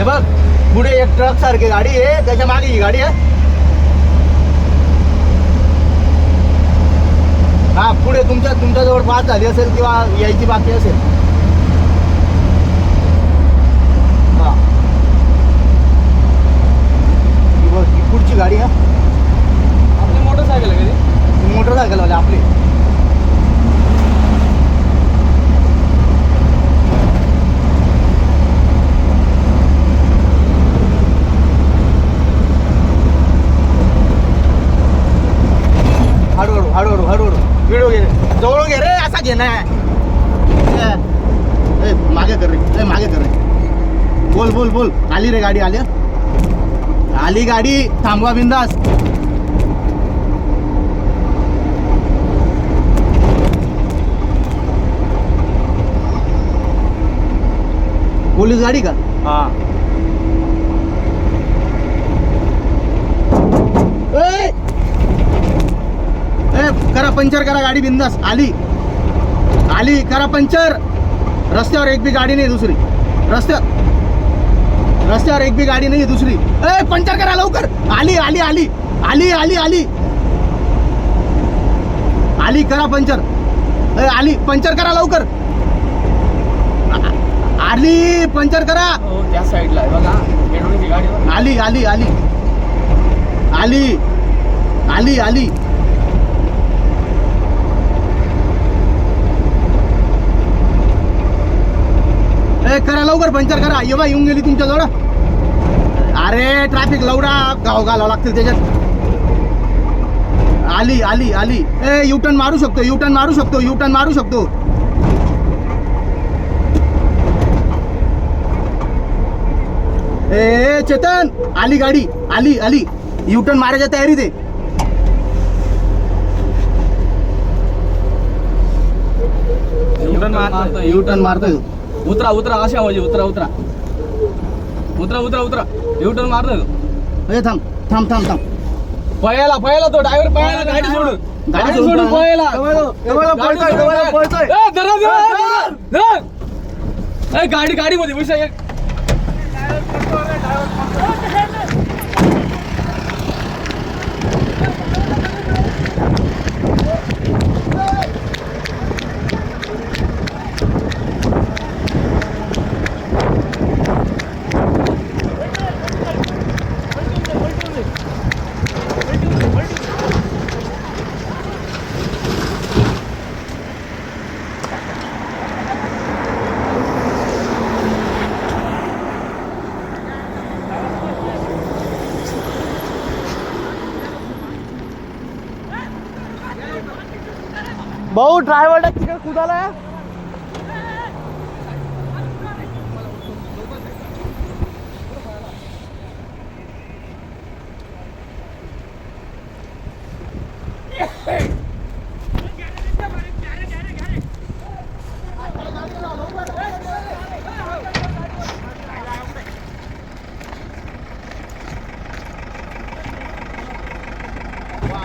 हे बघ पुढे एक ट्रक सारखी गाडी आहे त्याच्यामागे ही गाडी आहे. हा पुढे तुमच्या तुमच्याजवळ पास झाली असेल किंवा यायची बाकी असेल. घे रे असा घे ना ए, मागे कर रे. मागे कर रे. बोल बोल बोल. आली रे गाडी आली? आली गाडी. थांबवा बिंदास. पोलीस गाडी का? हा! ए, करा पंचर करा गाडी बिंदास. आली. आली करा पंचर. रस्त्यावर एक बी गाडी नाही दुसरी. रस्त्या रस्त्यावर एक बी गाडी नाही दुसरी. ए पंचर करा लवकर. आली आली आली. आली आली आली. आली करा पंचर. ए आली पंचर करा लवकर. आली पंचर करा. हो त्या साईडला बघा. आली आली आली. आली आली आली ए लवकर पंचर करा. ये बा येऊन गेली तुमच्या जवळ अरे ट्रॅफिक लवडा गाव घालावं लागतील त्याच्यात. आली आली आली. ए युटर्न मारू शकतो युटर्न मारू शकतो युटर्न मारू शकतो. ए चेतन आली गाडी आली आली. युटर्न मारायच्या तयारीत आहे. U-turn मारतोय. युटर्न मारतोय. उतरा उतरा अशा म्हणजे उतरा उतरा. उतरा उतरा उतरा. युटर्न तो. ए थांब थांब थांब थांब. पळायला पळायला तो ड्रायव्हर पळायला गाडी सोडून. गाडी सोडून पळायला. गाडी सोडून पळायला. ए, धरा, धरा, धरा, धरा. ए, गाडी गाडी मध्ये विषय एक. भाऊ ड्रायव्हर तिकडे कुदाला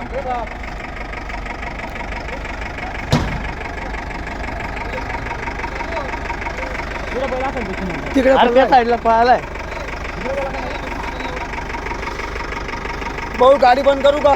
Good luck. तिकडे त्या साईडला पळालाय. भाऊ गाडी बंद करू का?